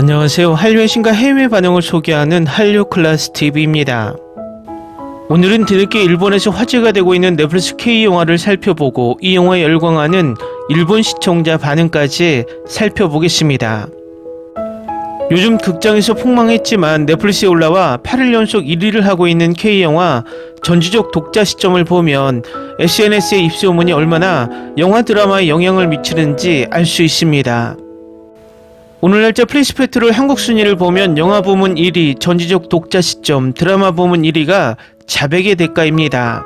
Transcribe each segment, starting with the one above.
안녕하세요. 한류의 신과 해외 반응을 소개하는 한류 클래스 TV입니다. 오늘은 뒤늦게 일본에서 화제가 되고 있는 넷플릭스 K 영화를 살펴보고 이 영화에 열광하는 일본 시청자 반응까지 살펴보겠습니다. 요즘 극장에서 폭망했지만 넷플릭스에 올라와 8일 연속 1위를 하고 있는 K 영화 전지적 독자 시점을 보면 SNS의 입소문이 얼마나 영화 드라마에 영향을 미치는지 알 수 있습니다. 오늘 날짜 플리스페트롤 한국 순위를 보면 영화 부문 1위, 전지적 독자 시점, 드라마 부문 1위가 자백의 대가입니다.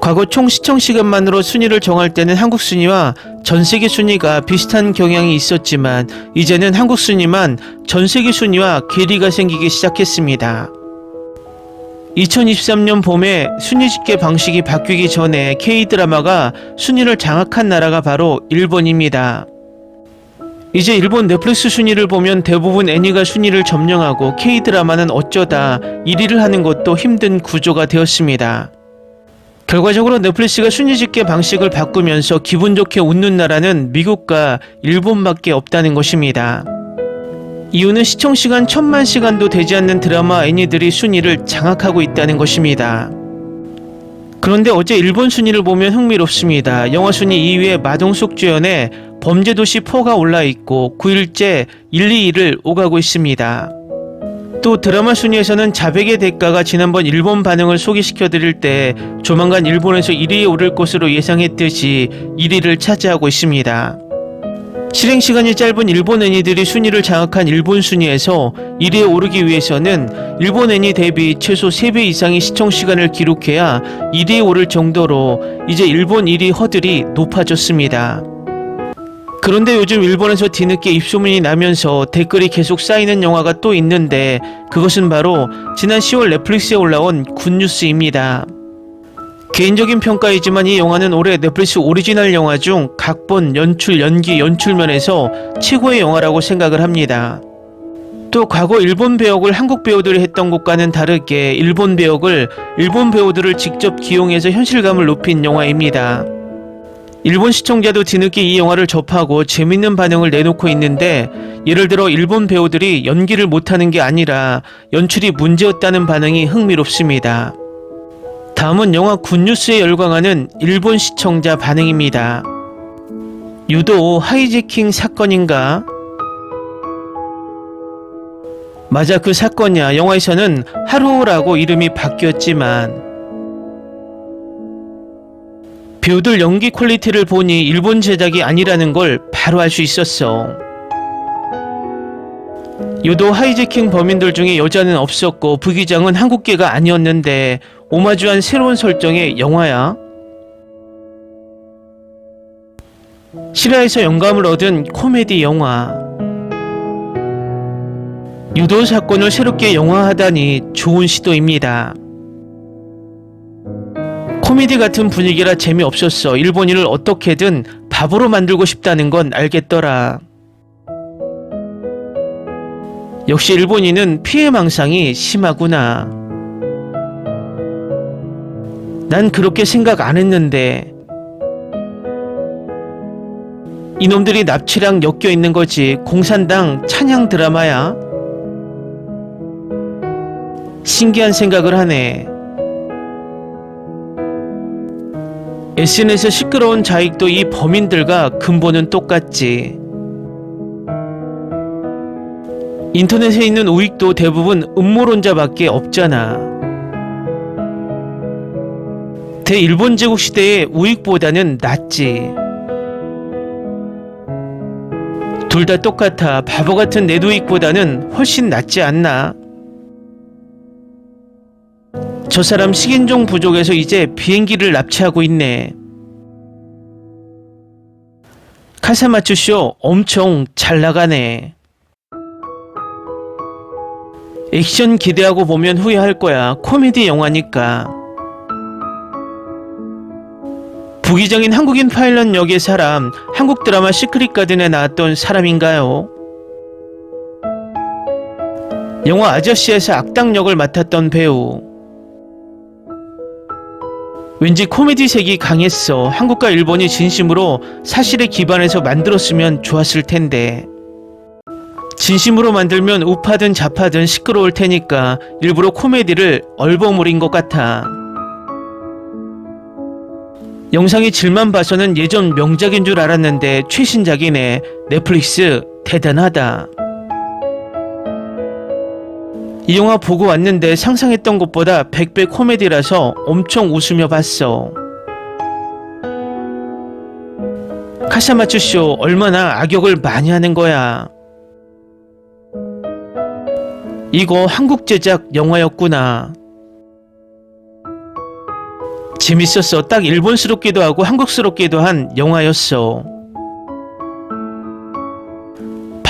과거 총 시청 시간만으로 순위를 정할 때는 한국 순위와 전 세계 순위가 비슷한 경향이 있었지만 이제는 한국 순위만 전 세계 순위와 괴리가 생기기 시작했습니다. 2023년 봄에 순위 집계 방식이 바뀌기 전에 K-드라마가 순위를 장악한 나라가 바로 일본입니다. 이제 일본 넷플릭스 순위를 보면 대부분 애니가 순위를 점령하고 K-드라마는 어쩌다 1위를 하는 것도 힘든 구조가 되었습니다. 결과적으로 넷플릭스가 순위 집계 방식을 바꾸면서 기분 좋게 웃는 나라는 미국과 일본밖에 없다는 것입니다. 이유는 시청 시간 천만 시간도 되지 않는 드라마 애니들이 순위를 장악하고 있다는 것입니다. 그런데 어제 일본 순위를 보면 흥미롭습니다. 영화 순위 2위에 마동석 주연의 범죄도시 4가 올라 있고 9일째 1, 2위를 오가고 있습니다. 또 드라마 순위에서는 자백의 대가가 지난번 일본 반응을 소개시켜 드릴 때 조만간 일본에서 1위에 오를 것으로 예상했듯이 1위를 차지하고 있습니다. 실행 시간이 짧은 일본 애니들이 순위를 장악한 일본 순위에서 1위에 오르기 위해서는 일본 애니 대비 최소 3배 이상의 시청 시간을 기록해야 1위에 오를 정도로 이제 일본 1위 허들이 높아졌습니다. 그런데 요즘 일본에서 뒤늦게 입소문이 나면서 댓글이 계속 쌓이는 영화가 또 있는데 그것은 바로 지난 10월 넷플릭스에 올라온 굿뉴스입니다. 개인적인 평가이지만 이 영화는 올해 넷플릭스 오리지널 영화 중 각본, 연출, 연기, 연출면에서 최고의 영화라고 생각을 합니다. 또 과거 일본 배역을 한국 배우들이 했던 것과는 다르게 일본 배역을 일본 배우들을 직접 기용해서 현실감을 높인 영화입니다. 일본 시청자도 뒤늦게 이 영화를 접하고 재밌는 반응을 내놓고 있는데 예를 들어 일본 배우들이 연기를 못하는 게 아니라 연출이 문제였다는 반응이 흥미롭습니다. 다음은 영화 굿뉴스에 열광하는 일본 시청자 반응입니다. 유도 하이제킹 사건인가? 맞아 그 사건이야. 영화에서는 하루라고 이름이 바뀌었지만 배우들 연기 퀄리티를 보니 일본 제작이 아니라는 걸 바로 알 수 있었어. 유도 하이제킹 범인들 중에 여자는 없었고 부기장은 한국계가 아니었는데 오마주한 새로운 설정의 영화야. 실화에서 영감을 얻은 코미디 영화. 유도 사건을 새롭게 영화하다니 좋은 시도입니다. 코미디 같은 분위기라 재미없었어. 일본인을 어떻게든 바보로 만들고 싶다는 건 알겠더라. 역시 일본인은 피해망상이 심하구나. 난 그렇게 생각 안 했는데. 이놈들이 납치랑 엮여 있는 거지. 공산당 찬양 드라마야. 신기한 생각을 하네. SNS에서 시끄러운 자익도 이 범인들과 근본은 똑같지. 인터넷에 있는 우익도 대부분 음모론자밖에 없잖아. 대일본 제국 시대의 우익보다는 낫지. 둘 다 똑같아. 바보 같은 내두익보다는 훨씬 낫지 않나? 저 사람 식인종 부족에서 이제 비행기를 납치하고 있네. 카사마츠쇼 엄청 잘 나가네. 액션 기대하고 보면 후회할 거야. 코미디 영화니까. 부기장인 한국인 파일럿 역의 사람, 한국 드라마 시크릿 가든에 나왔던 사람인가요? 영화 아저씨에서 악당 역을 맡았던 배우. 왠지 코미디 색이 강했어. 한국과 일본이 진심으로 사실에 기반해서 만들었으면 좋았을 텐데. 진심으로 만들면 우파든 좌파든 시끄러울 테니까 일부러 코미디를 얼버무린 것 같아. 영상이 질만 봐서는 예전 명작인 줄 알았는데 최신작이네. 넷플릭스 대단하다. 이 영화 보고 왔는데 상상했던 것보다 100배 코미디라서 엄청 웃으며 봤어. 카샤마츠 쇼 얼마나 악역을 많이 하는 거야. 이거 한국 제작 영화였구나. 재밌었어. 딱 일본스럽기도 하고 한국스럽기도 한 영화였어.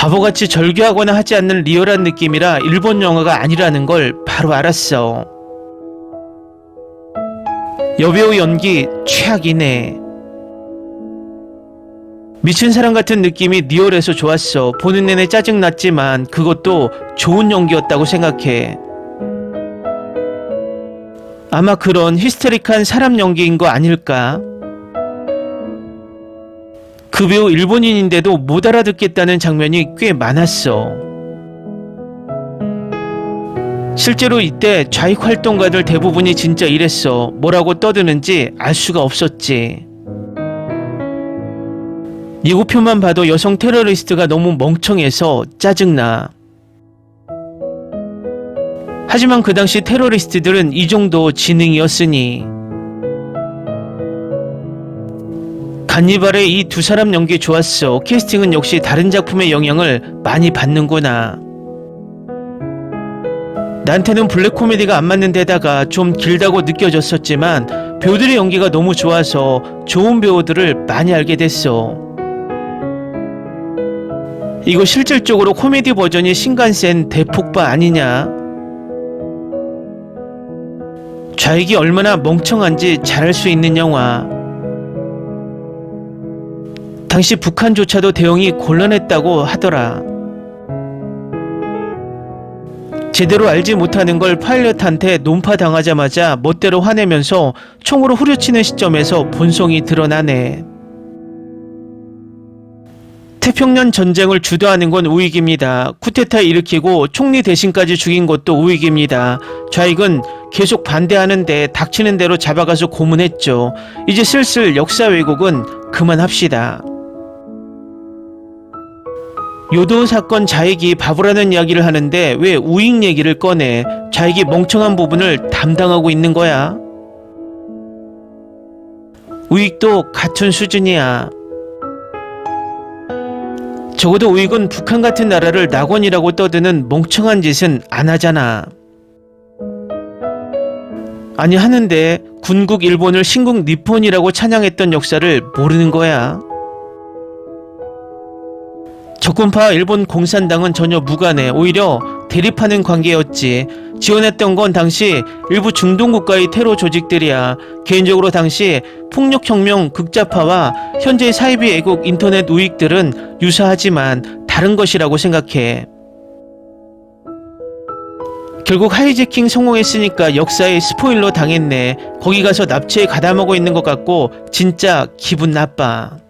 바보같이 절규하거나 하지 않는 리얼한 느낌이라 일본 영화가 아니라는 걸 바로 알았어. 여배우 연기 최악이네. 미친 사람 같은 느낌이 리얼해서 좋았어. 보는 내내 짜증났지만 그것도 좋은 연기였다고 생각해. 아마 그런 히스테릭한 사람 연기인 거 아닐까? 그 배우 일본인인데도 못 알아듣겠다는 장면이 꽤 많았어. 실제로 이때 좌익 활동가들 대부분이 진짜 이랬어. 뭐라고 떠드는지 알 수가 없었지. 예고편만 봐도 여성 테러리스트가 너무 멍청해서 짜증나. 하지만 그 당시 테러리스트들은 이 정도 지능이었으니. 간니발의 이 두 사람 연기 좋았어. 캐스팅은 역시 다른 작품의 영향을 많이 받는구나. 나한테는 블랙 코미디가 안 맞는 데다가 좀 길다고 느껴졌었지만 배우들의 연기가 너무 좋아서 좋은 배우들을 많이 알게 됐어. 이거 실질적으로 코미디 버전이 신간센 대폭발 아니냐? 좌익이 얼마나 멍청한지 잘 알 수 있는 영화. 당시 북한조차도 대응이 곤란했다고 하더라. 제대로 알지 못하는 걸 파일럿한테 논파당하자마자 멋대로 화내면서 총으로 후려치는 시점에서 본성이 드러나네. 태평양 전쟁을 주도하는 건 우익입니다. 쿠데타 일으키고 총리 대신까지 죽인 것도 우익입니다. 좌익은 계속 반대하는데 닥치는 대로 잡아가서 고문했죠. 이제 슬슬 역사 왜곡은 그만합시다. 요도 사건 좌익이 바보라는 이야기를 하는데 왜 우익 얘기를 꺼내? 좌익이 멍청한 부분을 담당하고 있는 거야. 우익도 같은 수준이야. 적어도 우익은 북한 같은 나라를 낙원이라고 떠드는 멍청한 짓은 안 하잖아. 아니 하는데 군국 일본을 신국 니폰이라고 찬양했던 역사를 모르는 거야. 적군파 일본 공산당은 전혀 무관해 오히려 대립하는 관계였지. 지원했던 건 당시 일부 중동 국가의 테러 조직들이야. 개인적으로 당시 폭력혁명 극자파와 현재 사이비 애국 인터넷 우익들은 유사하지만 다른 것이라고 생각해. 결국 하이제킹 성공했으니까 역사에 스포일러 당했네. 거기 가서 납치에 가담하고 있는 것 같고 진짜 기분 나빠.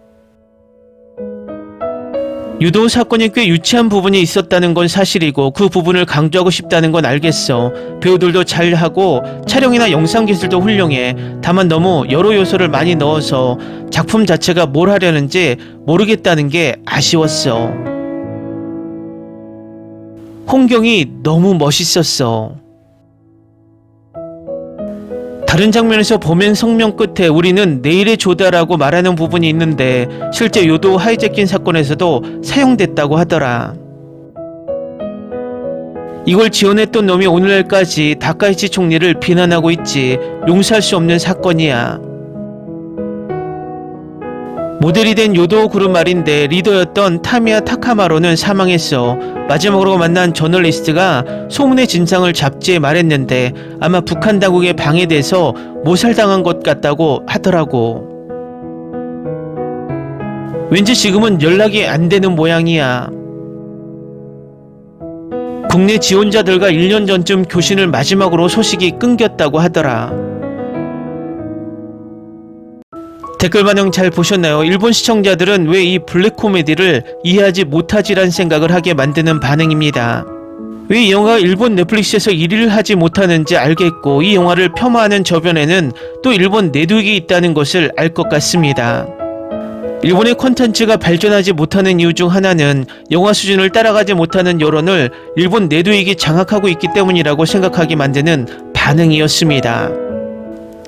유도 사건이 꽤 유치한 부분이 있었다는 건 사실이고 그 부분을 강조하고 싶다는 건 알겠어. 배우들도 잘하고 촬영이나 영상 기술도 훌륭해. 다만 너무 여러 요소를 많이 넣어서 작품 자체가 뭘 하려는지 모르겠다는 게 아쉬웠어. 홍경이 너무 멋있었어. 다른 장면에서 보면 성명 끝에 우리는 내일의 조다라고 말하는 부분이 있는데 실제 요도 하이제킹 사건에서도 사용됐다고 하더라. 이걸 지원했던 놈이 오늘날까지 다카이치 총리를 비난하고 있지 용서할 수 없는 사건이야. 모델이 된 요도 그룹 말인데 리더였던 타미야 타카마로는 사망했어. 마지막으로 만난 저널리스트가 소문의 진상을 잡지에 말했는데 아마 북한 당국에 방해돼서 모살당한 것 같다고 하더라고. 왠지 지금은 연락이 안 되는 모양이야. 국내 지원자들과 1년 전쯤 교신을 마지막으로 소식이 끊겼다고 하더라. 댓글 반응 잘 보셨나요? 일본 시청자들은 왜 이 블랙 코미디를 이해하지 못하지란 생각을 하게 만드는 반응입니다. 왜 이 영화가 일본 넷플릭스에서 1위를 하지 못하는지 알겠고 이 영화를 폄하하는 저변에는 또 일본 내두익이 있다는 것을 알 것 같습니다. 일본의 콘텐츠가 발전하지 못하는 이유 중 하나는 영화 수준을 따라가지 못하는 여론을 일본 내두익이 장악하고 있기 때문이라고 생각하게 만드는 반응이었습니다.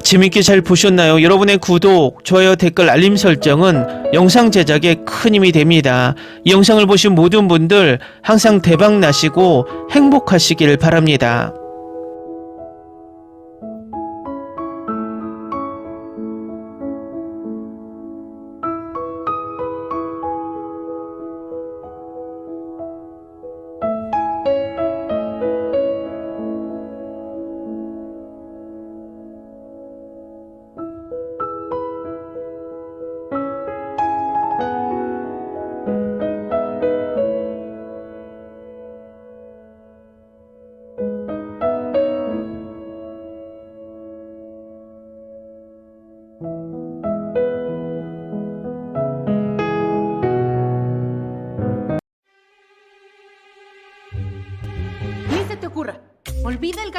재밌게 잘 보셨나요? 여러분의 구독, 좋아요, 댓글, 알림 설정은 영상 제작에 큰 힘이 됩니다. 이 영상을 보신 모든 분들 항상 대박 나시고 행복하시길 바랍니다.